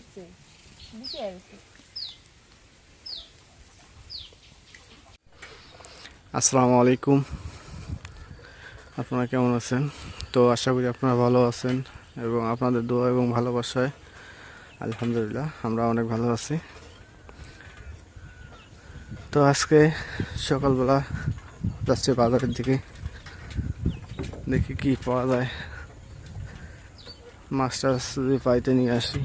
আসছে আসসালামু আলাইকুম। আপনারা কেমন আছেন? তো আশা করি আপনারা ভালো আছেন এবং আপনাদের দোয়া এবং ভালোবাসায় আলহামদুলিল্লাহ আমরা অনেক ভালো আছি। তো আজকে সকালবেলা যাচ্ছে বাজারের দিকে। দেখি কি পাওয়া যায়। মাছ যদি পাইতে নিয়ে আসি।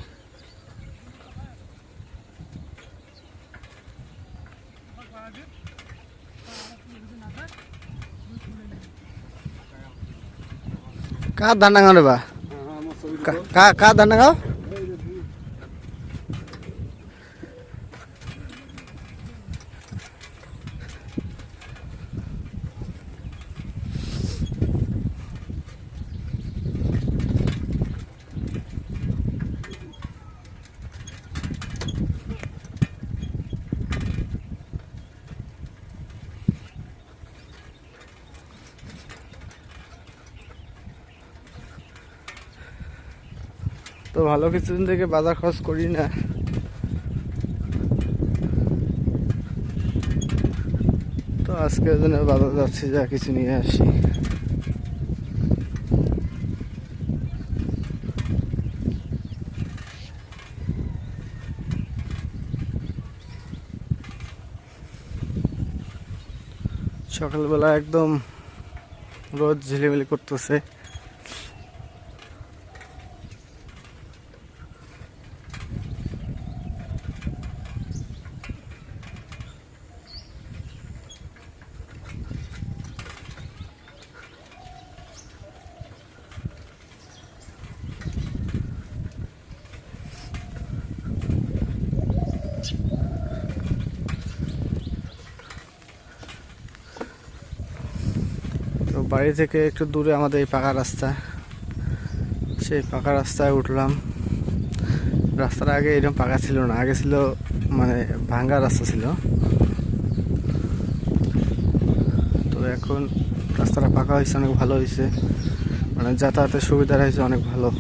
కా దండంగా బా కా దండగా তো ভালো কিছুদিন থেকে বাজার খরচ করি না। তো আজকে জন্য বাজার যাচ্ছি, যা কিছু নিয়ে আসি। সকালবেলা একদম রোদ ঝিলিমিলি করতেছে। বাড়ি থেকে একটু দূরে আমাদের এই পাকা রাস্তা। সেই পাকা রাস্তায় উঠলাম। রাস্তার আগে এরকম পাকা ছিল না, আগে ছিল মানে ভাঙ্গা রাস্তা ছিল। তো এখন রাস্তাটা পাকা হয়েছে, অনেক ভালো হয়েছে। মানে যাতায়াতের সুবিধা হয়েছে অনেক ভালো।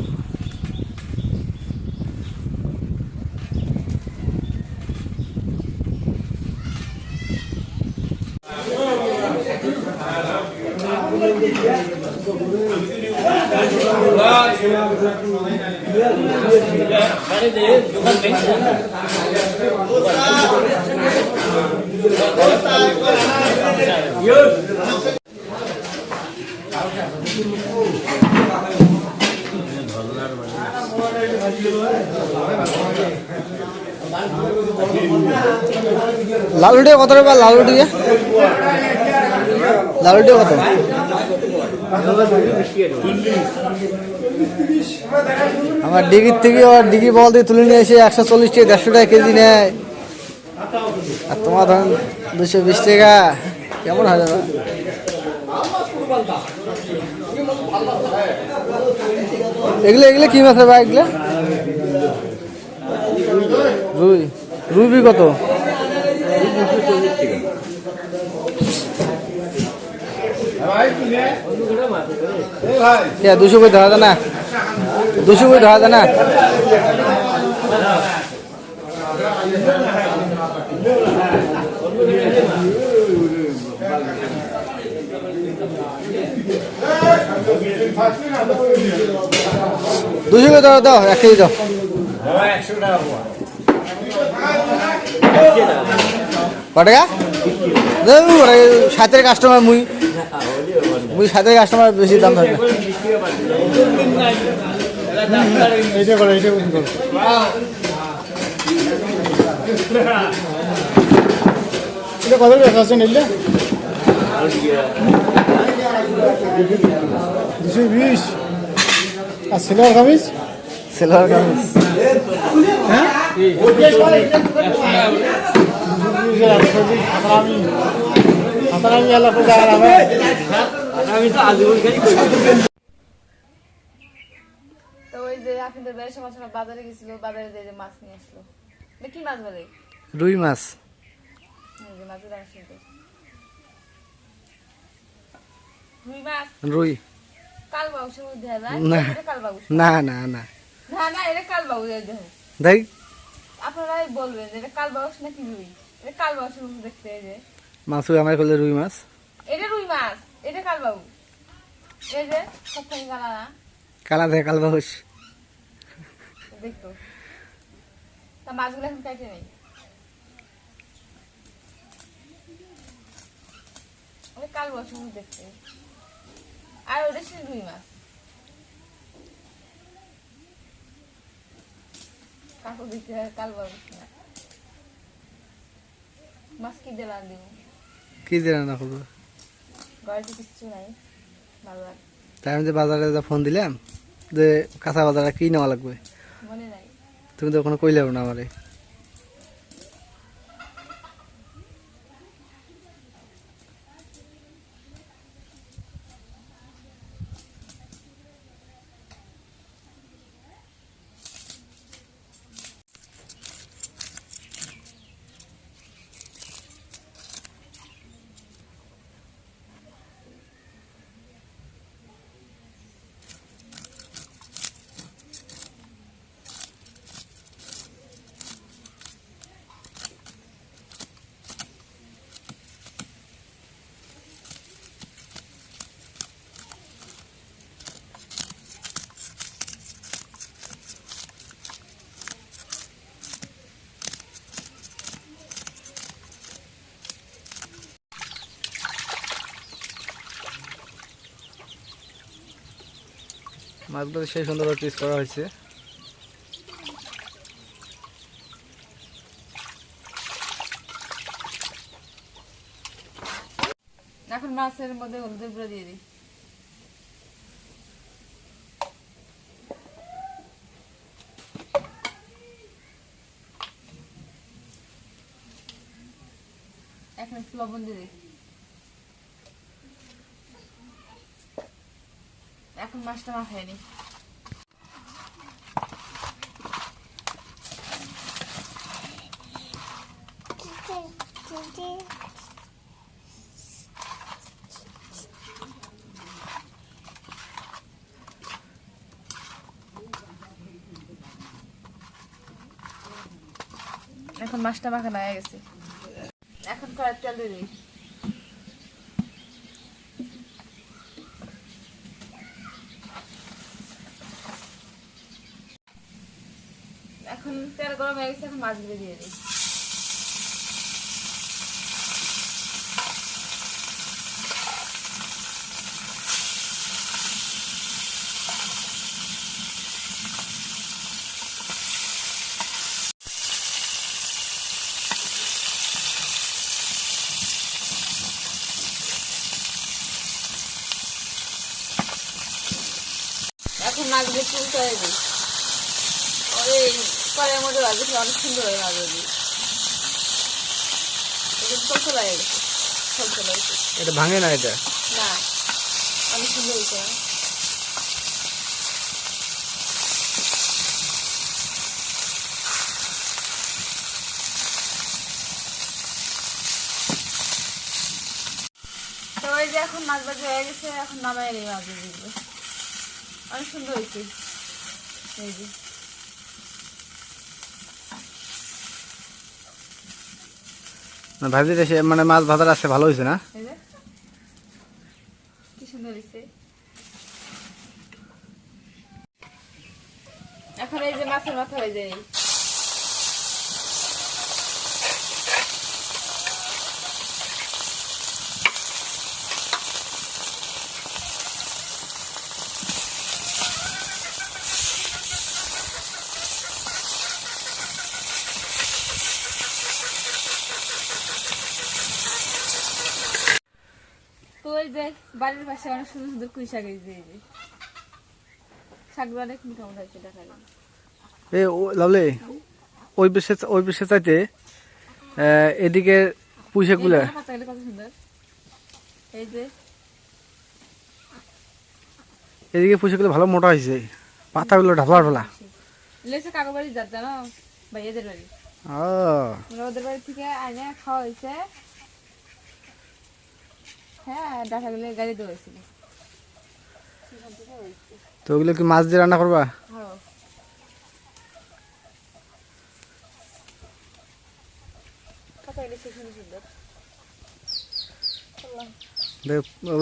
লালুটিয়া কত রে বা লালুটিয়া লালুটিয়া কত? আমার ডিগির থেকে আর ডিগি বল দিয়ে তুলে নিয়ে এসে একশো চল্লিশ টাকা দেড়শো টাকা কেজি নেয়। আর তোমার ধরেন দুশো বিশ টাকা, কেমন হয় দাদা? এগুলো এগুলো কি মাছ ভাই, এগুলো? রুই। রুবি কত? দুশো করে ধরা না দুশো করে ধরা না দুশো করে ধরা দাও, এক কেজি দাও। ক টাকা সাতের কাস্টমার মুই। মুই সাতের কাস্টমার বেশি দাম থাকে কত টাকা আছে নিলে? দুশো বিশ। আর সিলভার কামিজ? সিলভার কামিজ। তো ওই যে আপনাদের বেড়ে সময় সময় বাজারে গেছিল বাজারে যে মাছ নিয়ে আসলো। কি মাছ বলে? রুই মাছ। রুই না? না। না না না। না না এটা কাল দেখো দেখ। আপনারাই বলবেন যে এটা কাল বাউস নাকি রুই? এটা কাল বাউসের মতো দেখতে এই যে। মাছু আমার করলে রুই মাছ? এটা রুই মাছ এটা কাল এই যে সবখানি কালা না? কালা থেকে কাল বাহুস দেখতো তা মাছগুলো এখন কাটে নেই। ওটা কাল বাউসের মতো দেখতে। আর ওটা সে রুই মাছ। কাকু দিতে কাল না। মাছ কি দিলাম দিব কি দিয়ে না করব? গাড়িতে কিচ্ছু নাই ভালো লাগে। তাই আমি যে বাজারে যা ফোন দিলাম যে কাঁচা বাজারে কি নেওয়া লাগবে? মনে নাই। তুমি তো ওখানে কইলেও না আমারে। মাছগুলো সেই সুন্দর পিস করা হয়েছে। এখন মাছের মধ্যে হলুদের দিয়ে দিই। এখন লবণ দিয়ে দিই। এখন মাছটা নি এখন মাছটা মাখানো হয়ে গেছে। এখন কড়াই তেল দিয়ে দিই এখন তেল গরম হয়ে গেছে এখন মাছগুলো দিয়ে দিই। এখন মাছগুলো হয়ে দিই ওই কড়াইয়ের মধ্যে ভাজি অনেক সুন্দর হয় লাগে গেছে চলতে এটা ভাঙে না এটা? না অনেক সুন্দর হয়েছে তো ওই যে এখন মাছ ভাজি হয়ে গেছে এখন নামাই নেই মাছ অনেক সুন্দর হয়েছে। এই যে। না, ভাজিটা মানে মাছ ভাজার আছে ভালো হয়েছে না এই যে কি সুন্দর হয়েছে এখন এই যে মাছের মাথা হয়ে যায় তো ওই যে বাড়ির পাশে অনেক সুন্দর সুন্দর কুই শাক এই যে এই যে। শাকগুলো অনেক মোটা মোটা হয়েছে দেখা গেল। এ লাভলে ওই বেশে ওই বেশে চাইতে এদিকে পুঁইশাকগুলা কত সুন্দর। এই যে। এদিকে পুঁইশাকগুলো ভালো মোটা হয়েছে। পাতাগুলো ঢালা ঢালা। লেসে কাকু বাড়ি যাত জানো? ভাইয়াদের বাড়ি। ও ওদের বাড়ি থেকে আইনে খাওয়া হয়েছে। হ্যাঁ তো ওগুলো কি মাছ দিয়ে রান্না করবা?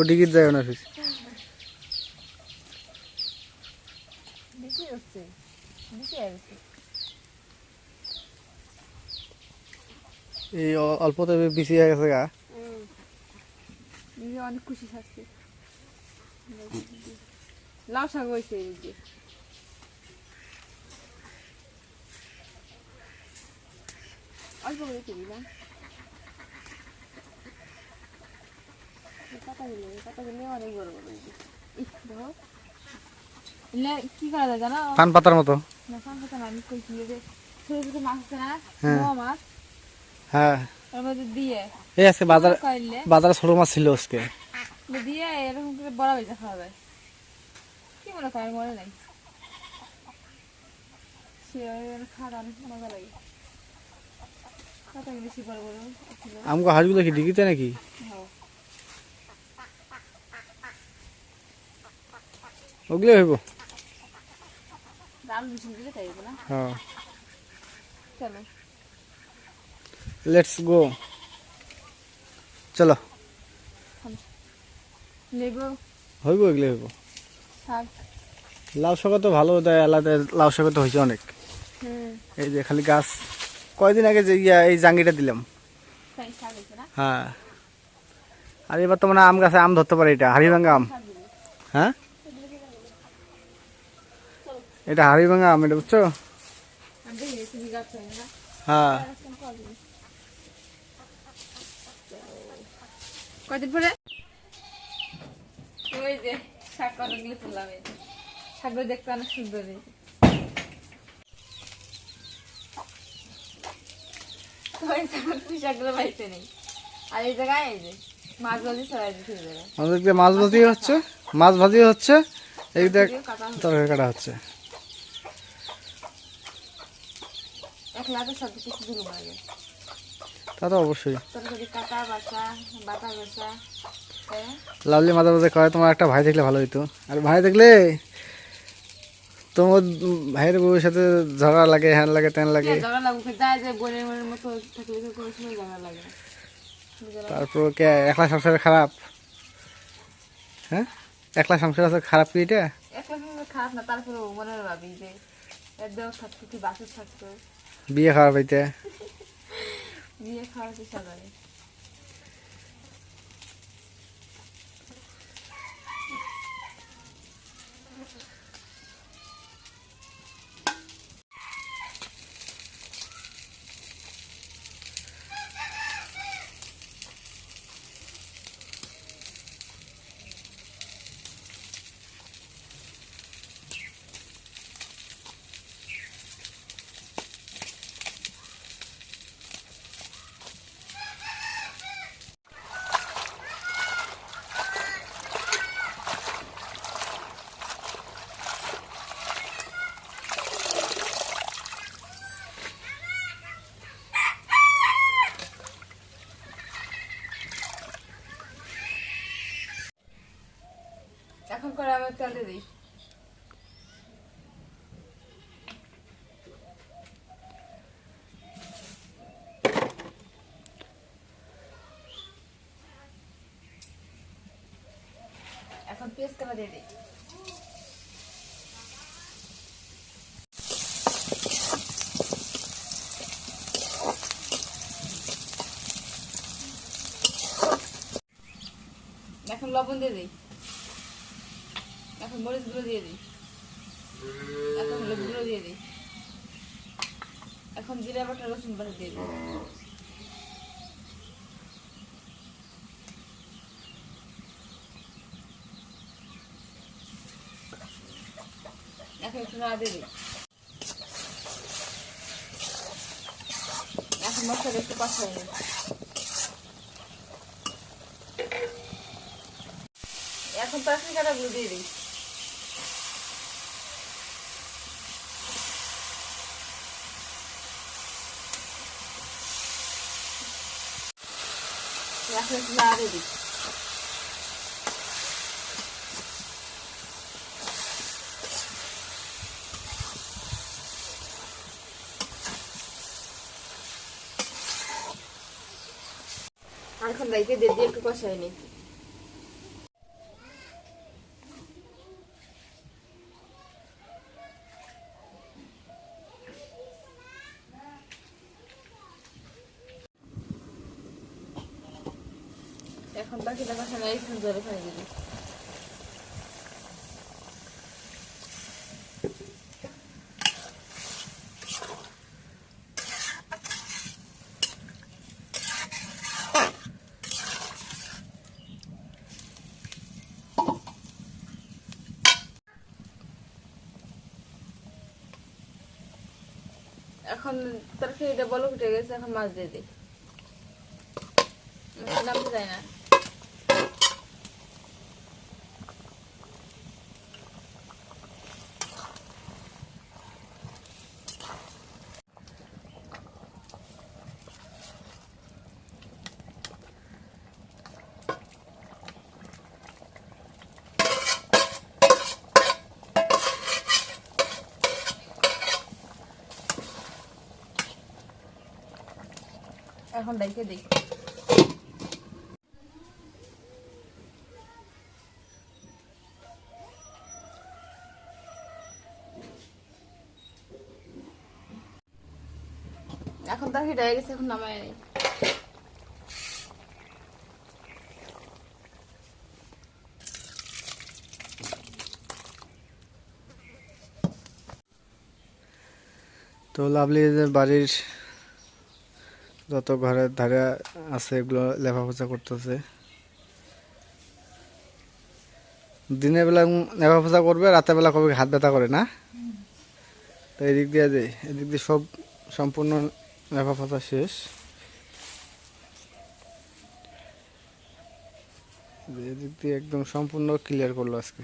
ডিগির যায় না ফিস এই অল্পতে বিছিয়ে গেছে গা। অনেক খুশি থাকছে। লাউ শাক হয়েছে এই যে। অল্প করে তুলি না পাতাগুলো পাতাগুলো অনেক বড় কি করা যায় জানো? পান পাতার মতো। না সান পাতা না আমি কইছি যে ছোট ছোট মাছ আছে না? হ্যাঁ। মাছ। হ্যাঁ। এই আজকে বাজার বাজারে ছোট মাছ ছিল আজকে। দিয়ে এরকম করে বড় বেজা খাওয়া যায় কি মনে করেন মনে নাই? আমগো হাঁসগুলো কি ডিগিতে নাকি? হ্যাঁ। ওগুলো হইব। হ্যাঁ। চলো। লেটস গো চলো। হইব এগুলো হইব। লাউ শাক তো ভালো দেয় আলাদা লাউ শাক তো হয়েছে অনেক। এই যে খালি গাছ। কয়দিন আগে যে ইয়া এই জাঙ্গিটা দিলাম। হ্যাঁ। আর এবার তো মানে আম গাছে আম ধরতে পারে এটা হাড়িভাঙ্গা আম। হ্যাঁ? এটা হাড়িভাঙ্গা আম এটা বুঝছ? হয় না হ্যাঁ কয়দিন পরে ওই যে শাক তুললাম এই। শাকগুলো দেখতে অনেক সুন্দর এই যে। ওই শাক- ওই শাকগুলো বাড়িতে নেই আর এই জায়গায় এই যে মাছ ভাজি হচ্ছে মাছ ভাজি হচ্ছে এই দেখ কাটা হচ্ছে। তরকারি কাটা হচ্ছে একলা তো সব কিছু দিল মারা যায় তা তো অবশ্যই। হ্যাঁ? লাভলি মাঝে মাঝে কয় তোমার একটা ভাই দেখলে ভালো হইতো। আর ভাই দেখলে তোমার ভাইয়ের বউর সাথে ঝগড়া লাগে হ্যান লাগে তেন লাগে। ঝগড়া লাগুক যায় যে বোনের মনের মতো থাকলে তো কোনো সময় ঝগড়া লাগে না। বুঝলা? তারপর কে একলা সংসার খারাপ? হ্যাঁ? একলা সংসার আছে খারাপ কি এটা? সময় খারাপ না তারপরে মনে ভাবি যে এর দেহ থাকতো কি বাসে থাকতো বিয়ে খারাপ হইতে বিয়ে খাওয়ার এখন করে আমার তেল দিই। এখন পেস্ট দিয়ে দিই। এখন লবণ দিয়ে দিই। মরিচ গুঁড়ো দিয়ে দিই। এখন হলুদ গুঁড়ো দিয়ে দিই। এখন জিরা বাটা, রসুন বাটা দিয়ে দিই। এখন দিয়ে দিই। এখন মশলা একটু নিই এখন তরকারি কাটা গুলো দিয়ে দিই। একটু দিই এখন রাইকে দিয়ে একটু কষাই নি। এখন একটু জোরে পানি দিবি। এখন উঠে গেছে, এখন মাছ দিয়ে দিই। নামতে যায় না। এখন ডাইকে দিই। এখন তরকারিটা হয়ে গেছে এখন নামায় নেই। তো লাভলিদের বাড়ির যত ঘরের ধারে আছে এগুলো লেফাপোচা করতেছে। দিনের বেলা লেফাপোচা করবে, রাতের বেলা কবে হাত ব্যথা করে না? তো এদিক দিয়ে যে এদিক দিয়ে সব সম্পূর্ণ লেফাপোচা শেষ। এদিক দিয়ে একদম সম্পূর্ণ ক্লিয়ার করল আজকে।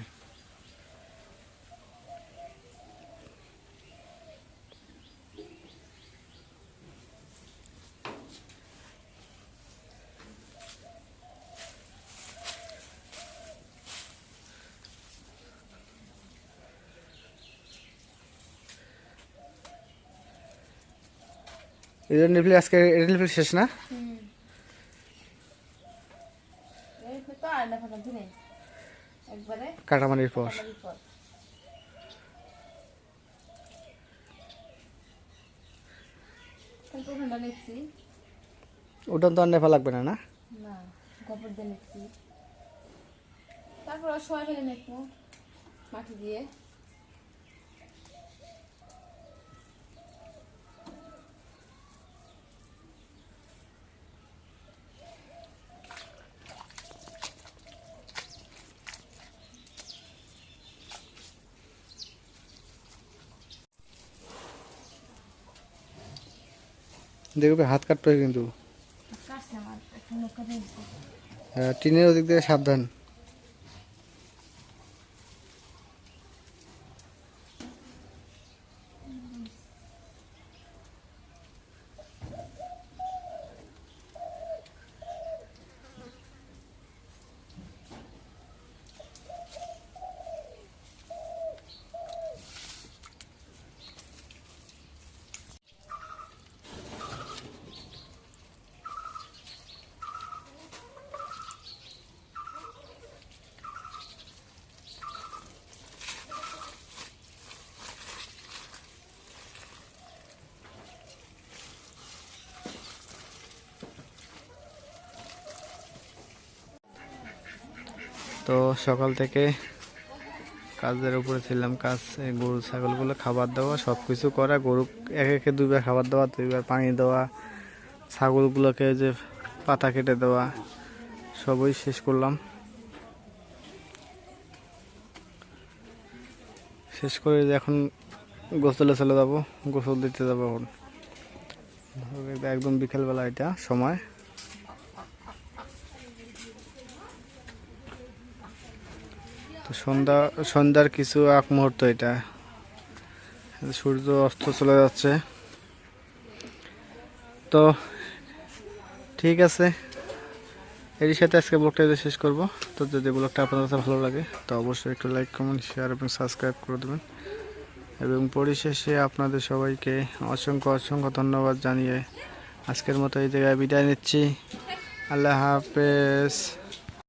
এই জন্য নিফলি আজকে নিফলি শেষ না? কাটামারির পর। ওটা তো আর নেফা লাগবে না না? তারপর সবাই ফেলে নেব মাটি দিয়ে। দেখবে হাত কাটতে হয় কিন্তু হ্যাঁ, টিনের ওদিক থেকে সাবধান। তো সকাল থেকে কাজের উপরে ছিলাম, কাজ গরু, ছাগলগুলো খাবার দেওয়া সব কিছু করা, গরু, এক একে দুইবার খাবার দেওয়া, দুইবার পানি দেওয়া, ছাগলগুলোকে যে পাতা কেটে দেওয়া, সবই শেষ করলাম। শেষ করে এখন গোসলে চলে যাব, গোসল দিতে যাব এখন। একদম বিকেলবেলা এটা সময়। তো সন্ধ্যা, সন্ধ্যার কিছু এক মুহূর্ত এটা। সূর্য অস্ত চলে যাচ্ছে। তো ঠিক আছে। এরই সাথে আজকে ব্লগটা শেষ করব। তো যদি ব্লগটা আপনাদের কাছে ভালো লাগে, তো অবশ্যই একটু লাইক কমেন্ট শেয়ার এবং সাবস্ক্রাইব করে দেবেন। এবং পরিশেষে আপনাদের সবাইকে অসংখ্য অসংখ্য ধন্যবাদ জানিয়ে আজকের মতো এই জায়গায় বিদায় নিচ্ছি। আল্লাহ হাফেজ।